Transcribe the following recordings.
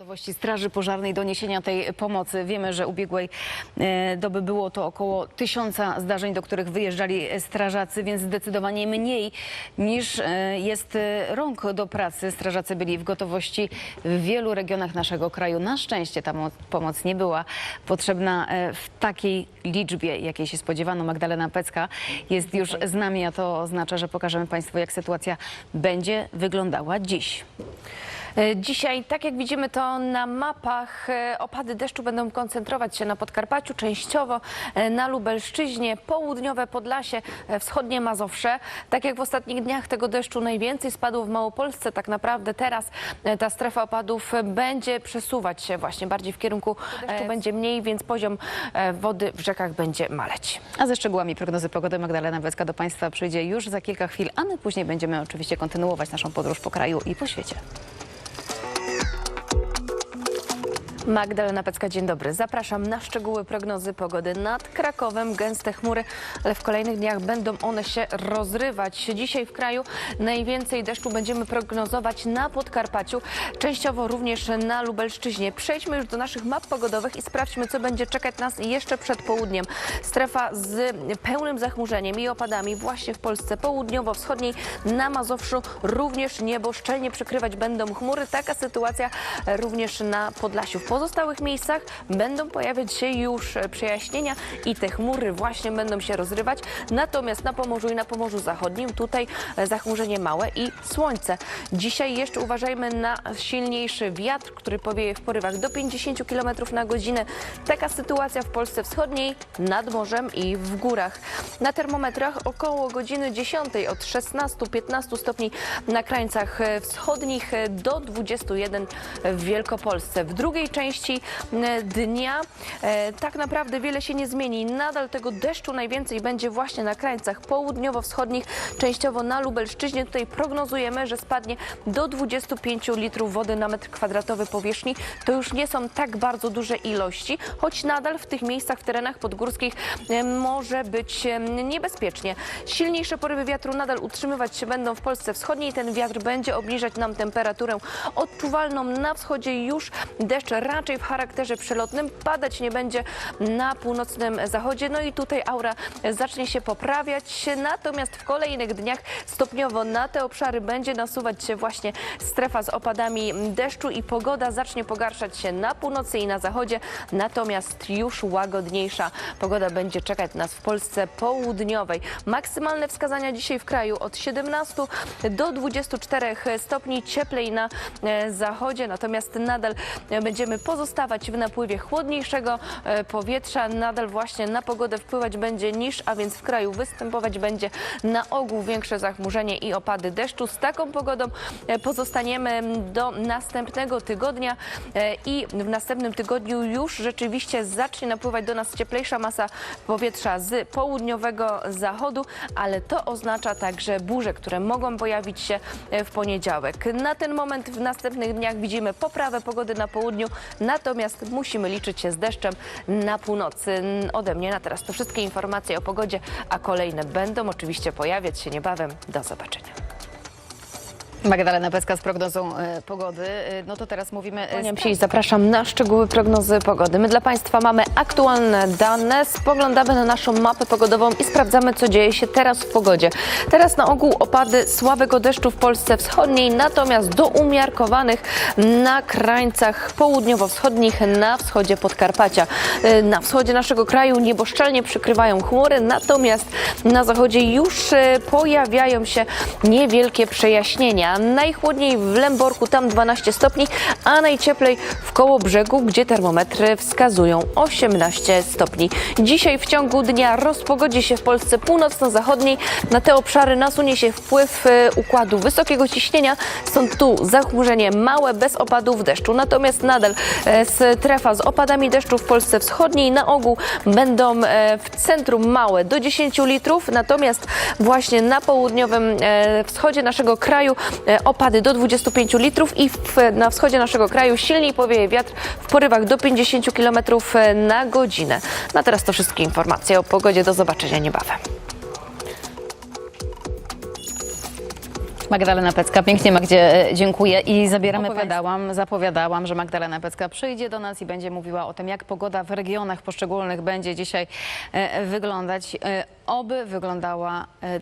gotowości Straży Pożarnej do niesienia tej pomocy. Wiemy, że ubiegłej e, doby było to około tysiąca zdarzeń, do których wyjeżdżali strażacy, więc zdecydowanie mniej niż e, jest e, rąk do pracy. Strażacy byli w gotowości w wielu regionach naszego kraju. Na szczęście ta mo- pomoc nie była potrzebna w takiej liczbie, jakiej się spodziewano. Magdalena Pecka jest już z nami, a to oznacza, że pokażemy Państwu, jak sytuacja będzie wyglądała dziś. E, Dzisiaj, tak jak widzimy to na mapach, e, opady deszczu będą koncentrować się na Podkarpaciu, częściowo e, na Lubelszczyźnie, południowe Podlasie, wschodnie Mazowsze. Tak jak w ostatnich dniach tego deszczu najwięcej spadło w Małopolsce, tak naprawdę teraz ta strefa opadów będzie przesuwać się właśnie bardziej w kierunku deszczu, będzie mniej, więc poziom wody w rzekach będzie maleć. A ze szczegółami prognozy pogody Magdalena Wecka do Państwa przyjdzie już za kilka chwil, a my później będziemy oczywiście kontynuować naszą podróż po kraju i po świecie. Magdalena Pecka, dzień dobry. Zapraszam na szczegóły prognozy pogody nad Krakowem. Gęste chmury, ale w kolejnych dniach będą one się rozrywać. Dzisiaj w kraju najwięcej deszczu będziemy prognozować na Podkarpaciu, częściowo również na Lubelszczyźnie. Przejdźmy już do naszych map pogodowych i sprawdźmy, co będzie czekać nas jeszcze przed południem. Strefa z pełnym zachmurzeniem i opadami właśnie w Polsce południowo-wschodniej, na Mazowszu również niebo szczelnie przykrywać będą chmury. Taka sytuacja również na Podlasiu. W pozostałych miejscach będą pojawiać się już przejaśnienia i te chmury właśnie będą się rozrywać. Natomiast na Pomorzu i na Pomorzu Zachodnim tutaj e, zachmurzenie małe i słońce. Dzisiaj jeszcze uważajmy na silniejszy wiatr, który powieje w porywach do 50 km na godzinę. Taka sytuacja w Polsce Wschodniej, nad morzem i w górach. Na termometrach około godziny 10 od 16-15 stopni na krańcach e, wschodnich e, do 21 w Wielkopolsce. W drugiej części e, dnia e, tak naprawdę wiele się nie zmieni. Nadal tego deszczu najwięcej będzie właśnie na krańcach południowo-wschodnich, częściowo na Lubelszczyźnie. Tutaj prognozujemy, że spadnie do 25 litrów wody na metr kwadratowy powierzchni. To już nie są tak bardzo duże ilości, choć nadal w tych miejscach, w terenach podgórskich e, może być e, niebezpiecznie. Silniejsze porywy wiatru nadal utrzymywać się będą w Polsce Wschodniej. Ten wiatr będzie obniżać nam temperaturę odczuwalną na wschodzie. Już deszcz raczej w charakterze przelotnym padać nie będzie na północnym zachodzie. No i tutaj aura zacznie się poprawiać. Natomiast w kolejnych dniach stopniowo na te obszary będzie nasuwać się właśnie strefa z opadami deszczu i pogoda zacznie pogarszać się na północy i na zachodzie. Natomiast już łagodniejsza pogoda będzie czekać nas w Polsce południowej. Maksymalne wskazania dzisiaj w kraju od 17 do 24 stopni cieplej na e, zachodzie, natomiast nadal będziemy pozostawać w napływie chłodniejszego e, powietrza. Nadal właśnie na pogodę wpływać będzie niż, a więc w kraju występować będzie na ogół większe zachmurzenie i opady deszczu. Z taką pogodą e, pozostaniemy do następnego tygodnia e, i w następnym tygodniu już rzeczywiście zacznie napływać do nas cieplejsza masa powietrza z południowego zachodu, ale to oznacza także burze, które mogą pojawić się w poniedziałek. Na ten moment w następnych dniach widzimy poprawę pogody na południu, natomiast musimy liczyć się z deszczem na północy. Ode mnie na teraz to wszystkie informacje o pogodzie, a kolejne będą oczywiście pojawiać się niebawem. Do zobaczenia. Magdalena Pecka z prognozą e, pogody. E, No to teraz mówimy... e, Kłaniam się i zapraszam na szczegóły prognozy pogody. My dla Państwa mamy aktualne dane, spoglądamy na naszą mapę pogodową i sprawdzamy, co dzieje się teraz w pogodzie. Teraz na ogół opady słabego deszczu w Polsce Wschodniej, natomiast do umiarkowanych na krańcach południowo-wschodnich, na wschodzie Podkarpacia. Na wschodzie naszego kraju niebo szczelnie przykrywają chmury, natomiast na zachodzie już pojawiają się niewielkie przejaśnienia. Najchłodniej w Lęborku, tam 12 stopni, a najcieplej w koło brzegu, gdzie termometry wskazują 18 stopni. Dzisiaj w ciągu dnia rozpogodzi się w Polsce północno-zachodniej. Na te obszary nasunie się wpływ e, układu wysokiego ciśnienia, stąd tu zachmurzenie małe, bez opadów deszczu. Natomiast nadal e, strefa z opadami deszczu w Polsce wschodniej na ogół będą e, w centrum małe do 10 litrów, natomiast właśnie na południowym wschodzie naszego kraju opady do 25 litrów i w, na wschodzie naszego kraju silniej powieje wiatr w porywach do 50 km na godzinę. Na teraz to wszystkie informacje o pogodzie. Do zobaczenia niebawem. Magdalena Pecka, pięknie Magdzie e, dziękuję i zabieramy, zapowiadałam, zapowiadałam, że Magdalena Pecka przyjdzie do nas i będzie mówiła o tym, jak pogoda w regionach poszczególnych będzie dzisiaj e, wyglądać. E, Oby wyglądała e,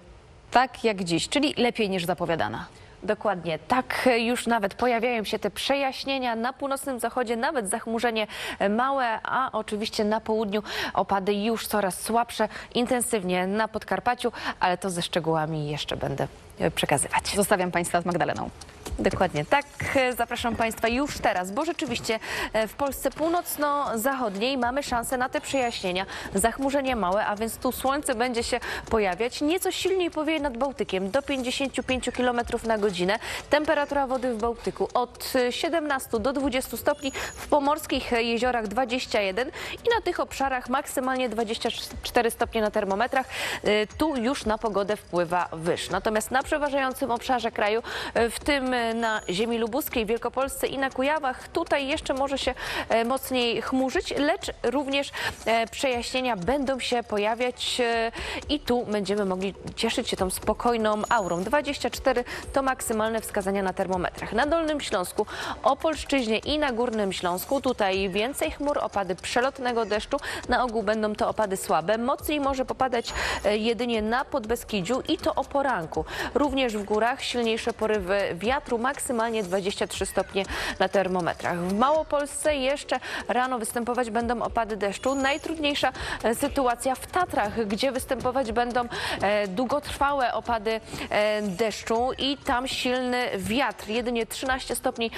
tak jak dziś, czyli lepiej niż zapowiadana. Dokładnie, tak już nawet pojawiają się te przejaśnienia na północnym zachodzie, nawet zachmurzenie małe, a oczywiście na południu opady już coraz słabsze, intensywnie na Podkarpaciu, ale to ze szczegółami jeszcze będę przekazywać. Zostawiam Państwa z Magdaleną. Dokładnie tak. E, Zapraszam Państwa już teraz, bo rzeczywiście e, w Polsce północno-zachodniej mamy szansę na te przejaśnienia. Zachmurzenie małe, a więc tu słońce będzie się pojawiać. Nieco silniej powieje nad Bałtykiem, do 55 km na godzinę. Temperatura wody w Bałtyku od e, 17 do 20 stopni, w pomorskich e, jeziorach 21 i na tych obszarach maksymalnie 24 stopnie na termometrach. E, Tu już na pogodę wpływa wyż. Natomiast na przeważającym obszarze kraju, e, w tym e, na ziemi lubuskiej, Wielkopolsce i na Kujawach, tutaj jeszcze może się e, mocniej chmurzyć, lecz również e, przejaśnienia będą się pojawiać e, i tu będziemy mogli cieszyć się tą spokojną aurą. 24 to maksymalne wskazania na termometrach. Na Dolnym Śląsku, Opolszczyźnie i na Górnym Śląsku tutaj więcej chmur, opady przelotnego deszczu. Na ogół będą to opady słabe. Mocniej może popadać jedynie na Podbeskidziu i to o poranku. Również w górach silniejsze porywy wiatru, maksymalnie 23 stopnie na termometrach. W Małopolsce jeszcze rano występować będą opady deszczu. Najtrudniejsza e, sytuacja w Tatrach, gdzie występować będą e, długotrwałe opady e, deszczu i tam silny wiatr, jedynie 13 stopni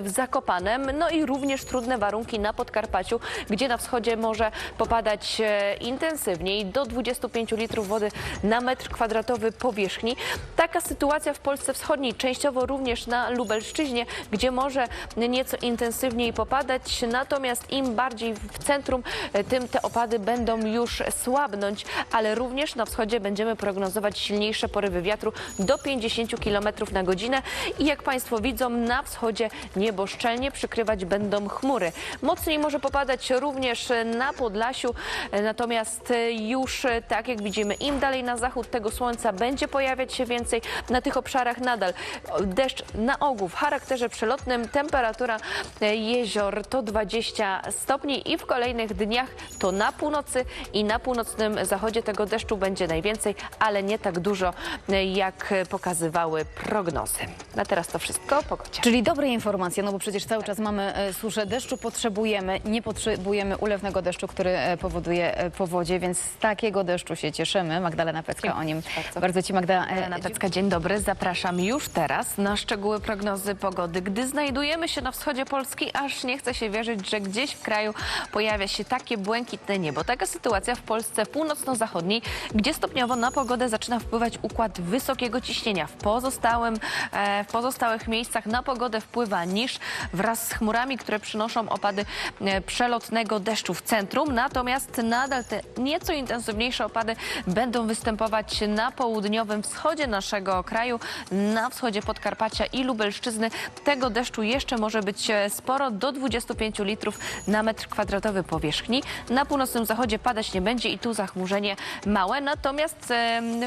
w Zakopanem. No i również trudne warunki na Podkarpaciu, gdzie na wschodzie może popadać intensywniej do 25 litrów wody na metr kwadratowy powierzchni. Taka sytuacja w Polsce Wschodniej, częściowo również na Lubelszczyźnie, gdzie może nieco intensywniej popadać, natomiast im bardziej w centrum, e, tym te opady będą już słabnąć, ale również na wschodzie będziemy prognozować silniejsze porywy wiatru do 50 km na godzinę. I jak Państwo widzą, na wschodzie niebo szczelnie przykrywać będą chmury. Mocniej może popadać również na Podlasiu, e, natomiast e, już tak jak widzimy, im dalej na zachód tego słońca będzie pojawiać się więcej, na tych obszarach nadal deszcz na ogół w charakterze przelotnym, temperatura e, jezior to 20 stopni i w kolejnych dniach to na północy i na północnym zachodzie tego deszczu będzie najwięcej, ale nie tak dużo e, jak pokazywały prognozy. Na teraz to wszystko, pogodzie. Czyli dobre informacje, no bo przecież cały czas mamy e, suszę. Deszczu potrzebujemy, nie potrzebujemy ulewnego deszczu, który powoduje powodzie, więc z takiego deszczu się cieszymy. Magdalena Pecka o nim. bardzo. Bardzo Ci Magda Elena Pecka, dzień dobry. Zapraszam już teraz na szczegóły prognozy pogody. Gdy znajdujemy się na wschodzie Polski, aż nie chce się wierzyć, że gdzieś w kraju pojawia się takie błękitne niebo. Taka sytuacja w Polsce północno-zachodniej, gdzie stopniowo na pogodę zaczyna wpływać układ wysokiego ciśnienia. W, pozostałym, e, w pozostałych miejscach na pogodę wpływa niż wraz z chmurami, które przynoszą opady e, przelotnego deszczu w centrum. Natomiast nadal te nieco intensywniejsze opady będą występować na południowym wschodzie naszego kraju, na wschodzie Podkarpacia i Lubelszczyzny. Tego deszczu jeszcze może być e, sporo, do 25 litrów na metr kwadratowy powierzchni. Na północnym zachodzie padać nie będzie i tu zachmurzenie małe, natomiast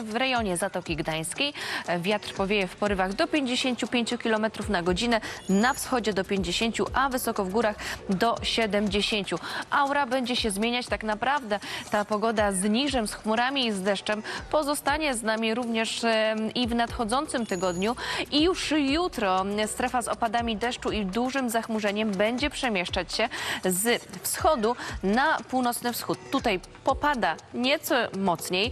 w rejonie Zatoki Gdańskiej e, wiatr powieje w porywach do 55 km na godzinę, na wschodzie do 50, a wysoko w górach do 70. Aura będzie się zmieniać tak naprawdę. Ta pogoda z niżem, z chmurami i z deszczem pozostanie z nami również i w nadchodzącym tygodniu. I już jutro strefa z opadami deszczu i dużym zachmurzeniem będzie przemieszczać się z wschodu na północny wschód. Tutaj popada nieco mocniej,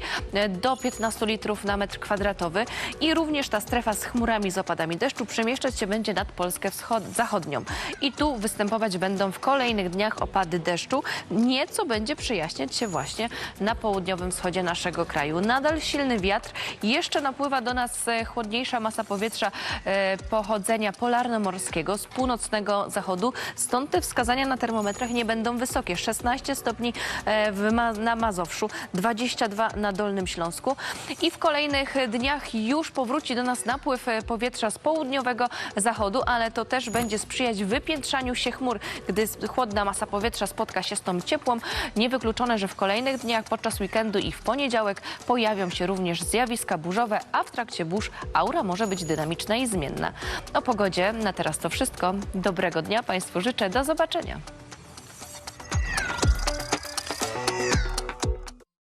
do 15 litrów na metr kwadratowy i również ta strefa z chmurami z opadami deszczu przemieszczać się będzie nad Polskę wschod- zachodnią. I tu występować będą w kolejnych dniach opady deszczu. Nieco będzie przyjaśniać się właśnie na południowym wschodzie naszego kraju. Nadal silny wiatr, jeszcze napływa do nas e, chłodniejsza masa powietrza e, pochodzenia polarnomorskiego z północnego zachodu. Stąd te wskazania na termometrach nie będą wysokie. 16 stopni e, Ma na Mazowszu, 22 na Dolnym Śląsku. I w kolejnych dniach już powróci do nas napływ e, powietrza z południowego zachodu, ale to też będzie sprzyjać wypiętrzaniu się chmur, gdy chłodna masa powietrza spotka się z tą ciepłą. Niewykluczone, że w kolejnych dniach podczas weekendu i w poniedziałek pojawią się również zjawiska burzowe, a w trakcie burz aura może być dynamiczna i zmienna. O pogodzie na teraz to wszystko. Dobrego dnia Państwu życzę. Do zobaczenia.